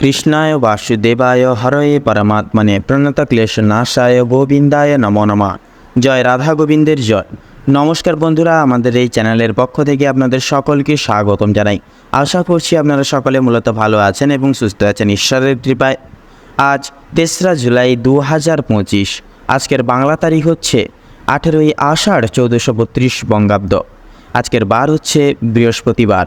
কৃষ্ণায় বাসুদেবায় হরয়ে পরমাত্মনে প্রণত ক্লেশ নাশায় গোবিন্দায় নমো নমঃ। জয় রাধা গোবিন্দের জয়। নমস্কার বন্ধুরা, আমাদের এই চ্যানেলের পক্ষ থেকে আপনাদের সকলকে স্বাগতম জানাই। আশা করছি আপনারা সকলে মূলত ভালো আছেন এবং সুস্থ আছেন ঈশ্বরের কৃপায়। আজ তেসরা জুলাই দু হাজার পঁচিশ, আজকের বাংলা তারিখ হচ্ছে আঠেরোই আষাঢ় চৌদ্দশো বত্রিশ বঙ্গাব্দ। আজকের বার হচ্ছে বৃহস্পতিবার।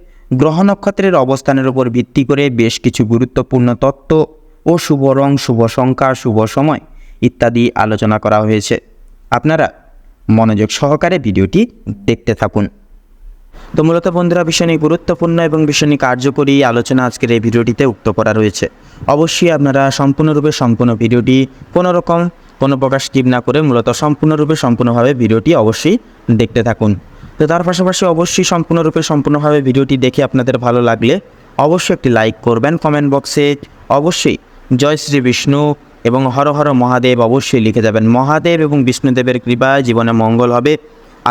গ্রহ নক্ষত্রের অবস্থানের উপর ভিত্তি করে বেশ কিছু গুরুত্বপূর্ণ তত্ত্ব ও শুভ রং, শুভ সংখ্যা, শুভ সময় ইত্যাদি আলোচনা করা হয়েছে। আপনারা মনোযোগ সহকারে ভিডিওটি দেখতে থাকুন। তো মূলত বন্ধুরা, ভীষণই গুরুত্বপূর্ণ এবং ভীষণই কার্যকরী আলোচনা আজকের এই ভিডিওটিতে উক্ত করা রয়েছে। অবশ্যই আপনারা সম্পূর্ণরূপে সম্পূর্ণ ভিডিওটি কোনো রকম কোনো প্রকাশ স্কিপ না করে মূলত সম্পূর্ণরূপে সম্পূর্ণভাবে ভিডিওটি অবশ্যই দেখতে থাকুন। তো তার পাশাপাশি অবশ্যই সম্পূর্ণরূপে সম্পূর্ণভাবে ভিডিওটি দেখে আপনাদের ভালো লাগলে অবশ্যই একটি লাইক করবেন। কমেন্ট বক্সে অবশ্যই জয় শ্রী বিষ্ণু এবং হর হর মহাদেব অবশ্যই লিখে যাবেন। মহাদেব এবং বিষ্ণুদেবের কৃপায় জীবনে মঙ্গল হবে।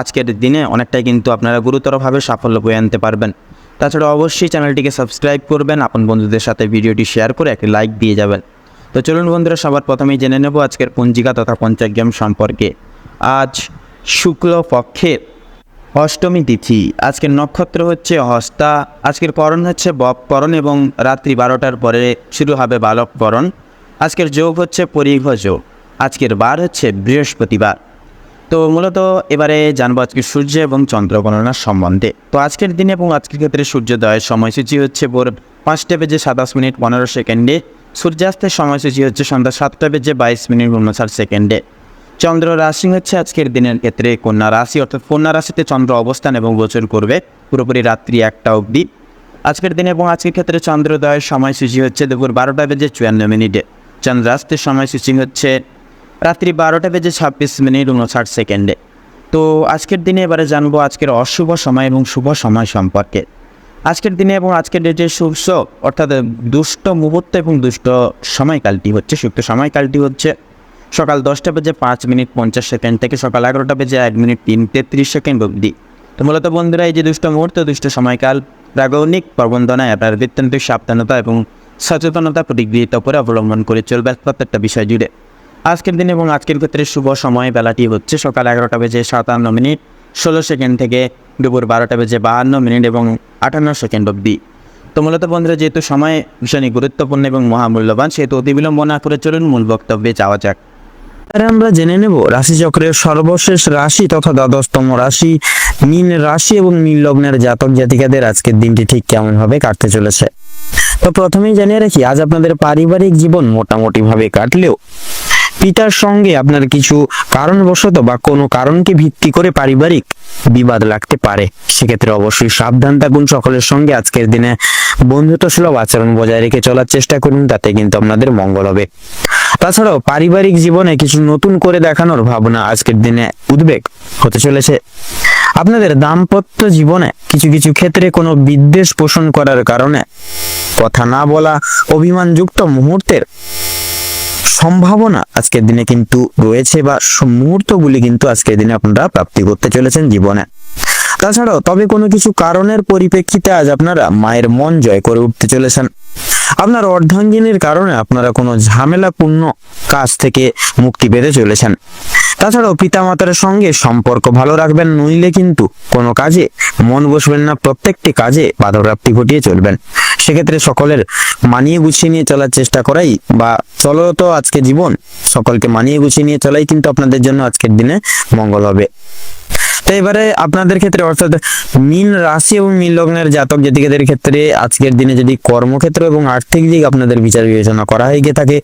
আজকের দিনে অনেকটাই কিন্তু আপনারা গুরুতরভাবে সাফল্য বয়ে আনতে পারবেন। তাছাড়া অবশ্যই চ্যানেলটিকে সাবস্ক্রাইব করবেন। আপন বন্ধুদের সাথে ভিডিওটি শেয়ার করে একটি লাইক দিয়ে যাবেন। তো চলুন বন্ধুরা, সবার প্রথমেই জেনে নেব আজকের পঞ্জিকা তথা পঞ্চাগ্রাম সম্পর্কে। আজ শুক্ল পক্ষের অষ্টমী তিথি। আজকের নক্ষত্র হচ্ছে হস্তা আজকের করণ হচ্ছে বপকরণ এবং রাত্রি বারোটার পরে শুরু হবে বালককরণ আজকের যোগ হচ্ছে পরিঘ যোগ। আজকের বার হচ্ছে বৃহস্পতিবার। তো মূলত এবারে জানব আজকে সূর্য এবং চন্দ্র গণনার সম্বন্ধে। তো আজকের দিনে এবং আজকের ক্ষেত্রে সূর্যোদয়ের সময়সূচি হচ্ছে ভোর পাঁচটা বেজে সাতাশ মিনিট পনেরো সেকেন্ডে। সূর্যাস্তের সময়সূচি হচ্ছে সন্ধ্যা সাতটা বেজে বাইশ মিনিট উনষাট সেকেন্ডে। চন্দ্র রাশি হচ্ছে আজকের দিনের ক্ষেত্রে কন্যা রাশি, অর্থাৎ কন্যা রাশিতে চন্দ্র অবস্থান এবং গোচর করবে পুরোপুরি রাত্রি একটা অবধি। আজকের দিনে এবং আজকের ক্ষেত্রে চন্দ্রোদয়ের সময়সূচি হচ্ছে দুপুর বারোটা বেজে চুয়ান্ন মিনিটে। চন্দ্রাস্তের সময়সূচি হচ্ছে রাত্রি বারোটা বেজে ছাব্বিশ মিনিট উনষাট সেকেন্ডে। তো আজকের দিনে এবারে জানব আজকের অশুভ সময় এবং শুভ সময় সম্পর্কে। আজকের দিনে এবং আজকের ডেটে শুভ অর্থাৎ দুষ্ট মুহূর্ত এবং দুষ্ট সময়কালটি হচ্ছে সুক্ত সময়কালটি হচ্ছে সকাল দশটা বেজে পাঁচ মিনিট পঞ্চাশ সেকেন্ড থেকে সকাল এগারোটা বেজে এক মিনিট তিন তেত্রিশ সেকেন্ড অবধি। তো মূলত বন্ধুরা, এই যে দুষ্ট মুহূর্ত, দুষ্ট সময়কাল, প্রাগণিক প্রবন্ধনায় আপনার অত্যন্ত সাবধানতা এবং সচেতনতা প্রতিগৃহীত করে অবলম্বন করে চলবে প্রত্যেকটা বিষয় জুড়ে। আজকের দিন এবং আজকের ক্ষেত্রে শুভ সময় বেলাটি হচ্ছে সকাল এগারোটা বেজে সাতান্ন মিনিট, ষোলো সেকেন্ড থেকে দুপুর বারোটা বেজে বাহান্ন মিনিট এবং আটান্ন সেকেন্ড অবধি। তো মূলত বন্ধুরা, যেহেতু সময় ভীষণই গুরুত্বপূর্ণ এবং মহামূল্যবান, সেহেতু অতিবিলম্ব না করে চলুন মূল বক্তব্যে যাওয়া যাক। এবারে আমরা জেনে নেব রাশিচক্রের সর্বশেষ রাশি তথা দ্বাদশতম রাশি, মীন রাশি এবং মীন লগ্নের জাতক জাতিকাদের আজকের দিনটি ঠিক কেমন ভাবে কাটতে চলেছে। তো প্রথমেই জানিয়ে রাখি, আজ আপনাদের পারিবারিক জীবন মোটামুটি ভাবে কাটলেও পিতার সঙ্গে আপনার কিছু কারণবশত বা কোনো কারণকে ভিত্তি করে পারিবারিক বিবাদ লাগতে পারে, সেক্ষেত্রে অবশ্যই সাবধান থাকুন সকলের সঙ্গে। আজকের দিনে বন্ধুত্ব সুলভ আচরণ বজায় রেখে চলার চেষ্টা করুন, তাতে কিন্তু আপনাদের মঙ্গল হবে। তাছাড়াও পারিবারিক জীবনে কিছু নতুন করে দেখানোর ভাবনা আজকের দিনে উদ্বেগ হতে চলেছে। আপনাদের দাম্পত্য জীবনে কিছু কিছু ক্ষেত্রে কোনো বিদ্বেষ পোষণ করার কারণে কথা না বলা, অভিমানযুক্ত মুহূর্তের সম্ভাবনা আজকের দিনে কিন্তু রয়েছে বা মুহূর্তগুলি কিন্তু আজকের দিনে আপনারা প্রাপ্তি করতে চলেছেন জীবনে। তাছাড়াও তবে কোনো কিছু কারণের পরিপ্রেক্ষিতে আজ আপনারা মায়ের মন জয় করে উঠতে চলেছেন। আপনার অর্ধাঙ্গিনীর কারণে আপনারা কোনো ঝামেলাপূর্ণ কাজ থেকে মুক্তি পেতে চলেছেন। তাছাড়াও পিতামাতার সঙ্গে সম্পর্ক ভালো রাখবেন, নইলে কিন্তু কোনো কাজে মন বসবেন না, প্রত্যেকটি কাজে বাধাপ্রাপ্তি ঘটিয়ে চলবেন। সেক্ষেত্রে সকলের মানিয়ে গুছিয়ে নিয়ে চলার চেষ্টা করাই বা চলো তো আজকে জীবন, সকলকে মানিয়ে গুছিয়ে নিয়ে চলাই কিন্তু আপনাদের জন্য আজকের দিনে মঙ্গল হবে। তো এবারে আপনাদের ক্ষেত্রে অর্থাৎ মীন রাশি এবং মীন লগ্নের জাতক জাতিকাদের ক্ষেত্রে আজকের দিনে যদি কর্মক্ষেত্র এবং আর্থিক দিক আপনাদের বিচার বিবেচনা করা হয়ে গিয়ে থাকে,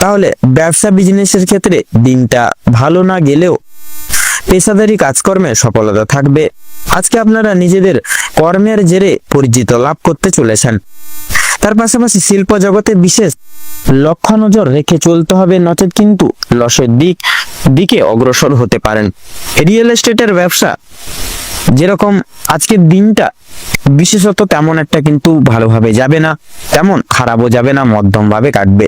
তাহলে ব্যবসা বিজনেসের ক্ষেত্রে দিনটা ভালো না গেলেও পেশাদারি কাজকর্মে সফলতা থাকবে। আজকে আপনারা নিজেদের কর্মের জেরে পরিচিত লাভ করতে চলেছেন। তার পাশাপাশি শিল্প জগতে বিশেষ লক্ষ্য নজর রেখে চলতে হবে নচেত কিন্তু লসের দিক, দিকে অগ্রসর হতে পারেন। রিয়েল এস্টেটের ব্যবসা যেরকম আজকের দিনটা বিশেষত তেমন একটা কিন্তু ভালোভাবে যাবে না, তেমন খারাপও যাবে না মধ্যম ভাবে কাটবে।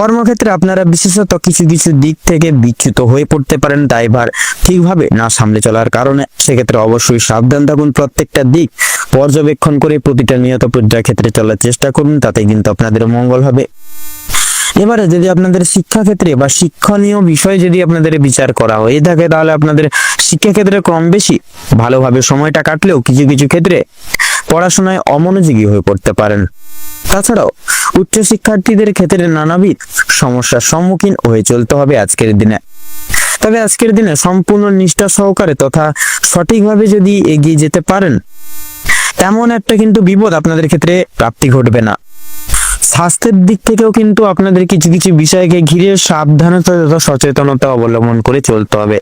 কর্মক্ষেত্রে আপনারা বিশেষত কিছু কিছু দিক থেকে বিচ্যুত হয়ে পড়তে পারেন ড্রাইভার ঠিকভাবে না সামলে চলার কারণে। সেক্ষেত্রে অবশ্যই সাবধান থাকুন, প্রত্যেকটা দিক পর্যবেক্ষণ করে প্রতিটা নিয়ত পর্যায় ক্ষেত্রে চলার চেষ্টা করুন তাতে কিন্তু আপনাদের মঙ্গল হবে। এবারে যদি আপনাদের শিক্ষাক্ষেত্রে বা শিক্ষণীয় বিষয় যদি আপনাদের বিচার করা হয়ে থাকে, তাহলে আপনাদের শিক্ষাক্ষেত্রে কম বেশি ভালোভাবে সময়টা কাটলেও কিছু কিছু ক্ষেত্রে পড়াশোনায় অমনোযোগী হয়ে পড়তে পারেন। তাছাড়াও উচ্চ শিক্ষার্থীদের ক্ষেত্রে নানাবিধ সমস্যার সম্মুখীন হয়ে চলতে হবে আজকের দিনে। তবে আজকের দিনে সম্পূর্ণ নিষ্ঠা সহকারে তথা সঠিকভাবে যদি এগিয়ে যেতে পারেন, তেমন একটা কিন্তু বিপদ আপনাদের ক্ষেত্রে প্রাপ্তি ঘটবে না। স্বাস্থ্যের দিক থেকেও কিন্তু আপনাদের কিছু কিছু বিষয়কে ঘিরে সাবধানতা তথা সচেতনতা অবলম্বন করে চলতে হবে।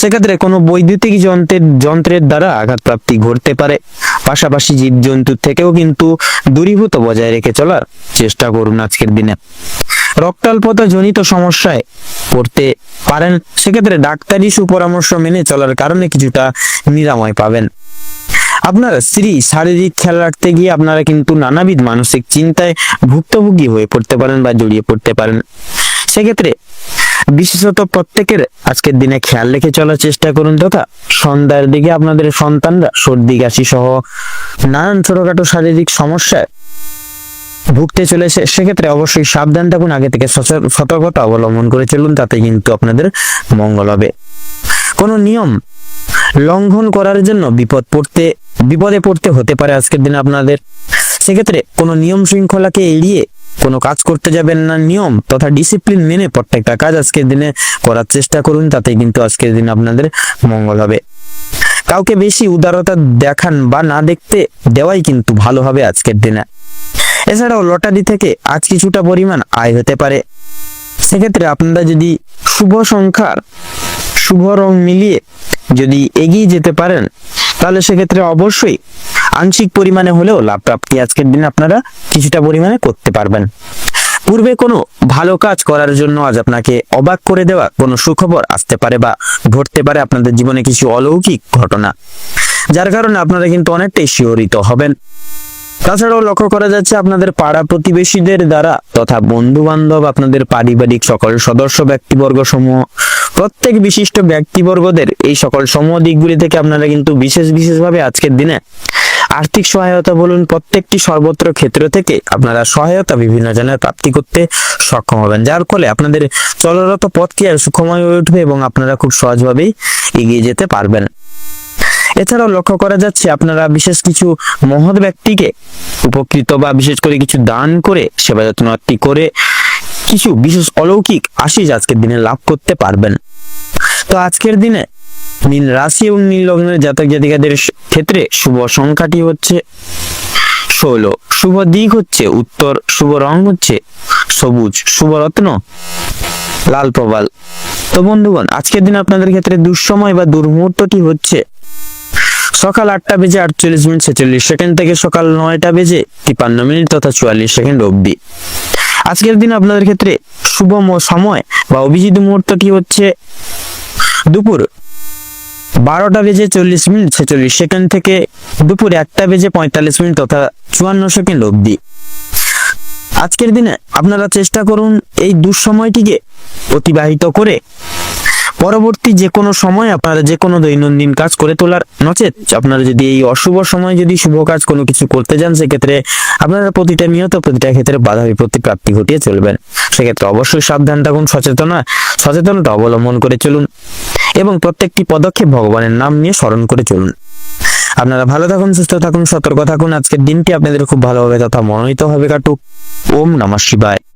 সেক্ষেত্রে কোনো বৈদ্যুতিক যন্ত্রের যন্ত্রের দ্বারা আঘাতপ্রাপ্তি ঘটতে পারে। পাশাপাশি জীবজন্তুর থেকেও কিন্তু দূরীভূত বজায় রেখে চলার চেষ্টা করুন আজকের দিনে। রক্তাল্পতা জনিত সমস্যায় পড়তে পারেন, সেক্ষেত্রে ডাক্তারি সুপরামর্শ মেনে চলার কারণে কিছুটা নিরাময় পাবেন। আপনার স্ত্রী শারীরিক খেয়াল রাখতে গিয়ে আপনারা কিন্তু নানাবিধ মানসিক চিন্তায় ভুক্তভোগী হয়ে পড়তে পারেন বা জড়িয়ে পড়তে পারেন। সেক্ষেত্রে বিশেষত প্রত্যেকের আজকের দিনে খেয়াল রেখে চলার চেষ্টা করুন তথা সন্ধ্যার দিকে আপনাদের সন্তানরা সর্দি, কাশি সহ নানান ছোটখাটো শারীরিক সমস্যায় ভুগতে চলেছে। সেক্ষেত্রে অবশ্যই সাবধান থাকুন, আগে থেকে সতর্কতা অবলম্বন করে চলুন, তাতে কিন্তু আপনাদের মঙ্গল হবে। কোনো নিয়ম লঙ্ঘন করার জন্য বিপদ পড়তে বিপদে পড়তে হতে পারে আজকের দিনে আপনাদের। সেক্ষেত্রে কোনো নিয়ম শৃঙ্খলাকে এড়িয়ে কোনো কাজ করতে যাবেন না। নিয়ম তথা ডিসিপ্লিন মেনে প্রত্যেকটা কাজ আজকের দিনে করার চেষ্টা করুন তাতে কিন্তু আজকের দিনে আপনাদের মঙ্গল হবে। কাউকে বেশি উদারতা দেখান বা না দেখতে দেওয়াই কিন্তু ভালো হবে আজকের দিনে। এছাড়াও লটারি থেকে আজ কিছুটা পরিমাণ আয় হতে পারে। সেক্ষেত্রে আপনারা যদি শুভ সংখ্যার শুভ রং মিলিয়ে যদি এগিয়ে যেতে পারেন তাহলে সেক্ষেত্রে অবশ্যই আংশিক পরিমাণে হলেও লাভ প্রাপ্তি আজকের দিন আপনারা কিছুটা পরিমাণে করতে পারবেন। পূর্বে কোনো ভালো কাজ করার জন্য আজ আপনাকে অবাক করে দেওয়া কোনো সুখবর আসতে পারে বা ঘটতে পারে আপনাদের জীবনে কিছু অলৌকিক ঘটনা। যার কারণে আপনারা কিন্তু অনেকটাই শিহরিত হবেন। তাছাড়াও লক্ষ্য করা যাচ্ছে আপনাদের পাড়া প্রতিবেশীদের দ্বারা তথা বন্ধু বান্ধব আপনাদের পারিবারিক সকল সদস্য ব্যক্তিবর্গ সমূহ প্রত্যেক বিশিষ্ট ব্যক্তিবর্গদের এই সকল সমূহ দিকগুলি থেকে আপনারা কিন্তু বিশেষ বিশেষভাবে আজকের দিনে আর্থিক সহায়তা বলুন, প্রত্যেকটি সর্বত্র ক্ষেত্র থেকে আপনারা সহায়তা বিভিন্ন জনের প্রাপ্তি করতে সক্ষম হবেন। যার ফলে আপনাদের চলরত পথটি আর সুখময় হয়ে উঠবে এবং আপনারা খুব সহজভাবেই এগিয়ে যেতে পারবেন। এছাড়াও লক্ষ্য করা যাচ্ছে আপনারা বিশেষ কিছু মহৎ ব্যক্তিকে উপকৃত বা বিশেষ করে কিছু দান করে, সেবা যত্নটি করে কিছু বিশেষ অলৌকিক আশিস আজকের দিনে লাভ করতে পারবেন। তো আজকের দিনে নীল রাশি এবং নীল লগ্নের জাতক জাতিকাদের ক্ষেত্রে শুভ সংখ্যাটি হচ্ছে ষোলো। শুভ দিক হচ্ছে উত্তর, শুভ রং হচ্ছে সবুজ, শুভ রত্ন লাল প্রবাল। তো বন্ধুগণ, আজকের দিনে আপনাদের ক্ষেত্রে দুঃসময় বা দুর্মুহূর্তটি হচ্ছে সকাল আটটা বেজে আটচল্লিশ মিনিট ছেচল্লিশ সেকেন্ড থেকে সকাল নয়টা বেজে তিপান্ন মিনিট তথা চুয়াল্লিশ সেকেন্ড অবধি। আজকের দিন আপনাদের ক্ষেত্রে শুভ সময় বা অভিজিৎ মুহূর্তটি হচ্ছে দুপুর বারোটা বেজে চল্লিশ মিনিট ছেচল্লিশ সেকেন্ড থেকে দুপুর একটা বেজে পঁয়তাল্লিশ মিনিট তথা চুয়ান্ন সেকেন্ড অবধি। আজকের দিনে আপনারা চেষ্টা করুন এই দুঃসময়টিকে অতিবাহিত করে পরবর্তী যে কোনো সময় আপনারা যে কোনো দৈনন্দিন কাজ করে তোলার নচেত আপনারা যদি এই অশুভ সময় যদি শুভ কাজ কোনো কিছু করতে যান, সেক্ষেত্রে আপনারা প্রতিটা নিয়ত, প্রতিটা ক্ষেত্রে বাধা বিপত্তি প্রাপ্তি ঘটিয়ে চলবেন। সেক্ষেত্রে অবশ্যই সাবধান থাকুন, সচেতনা সচেতনতা অবলম্বন করে চলুন এবং প্রত্যেকটি পদক্ষেপ ভগবানের নাম নিয়ে স্মরণ করে চলুন। আপনারা ভালো থাকুন, সুস্থ থাকুন, সতর্ক থাকুন। আজকের দিনটি আপনাদের খুব ভালোভাবে তথা মনোনীত হবে। কাটুক। ওম নমঃ শিবায়।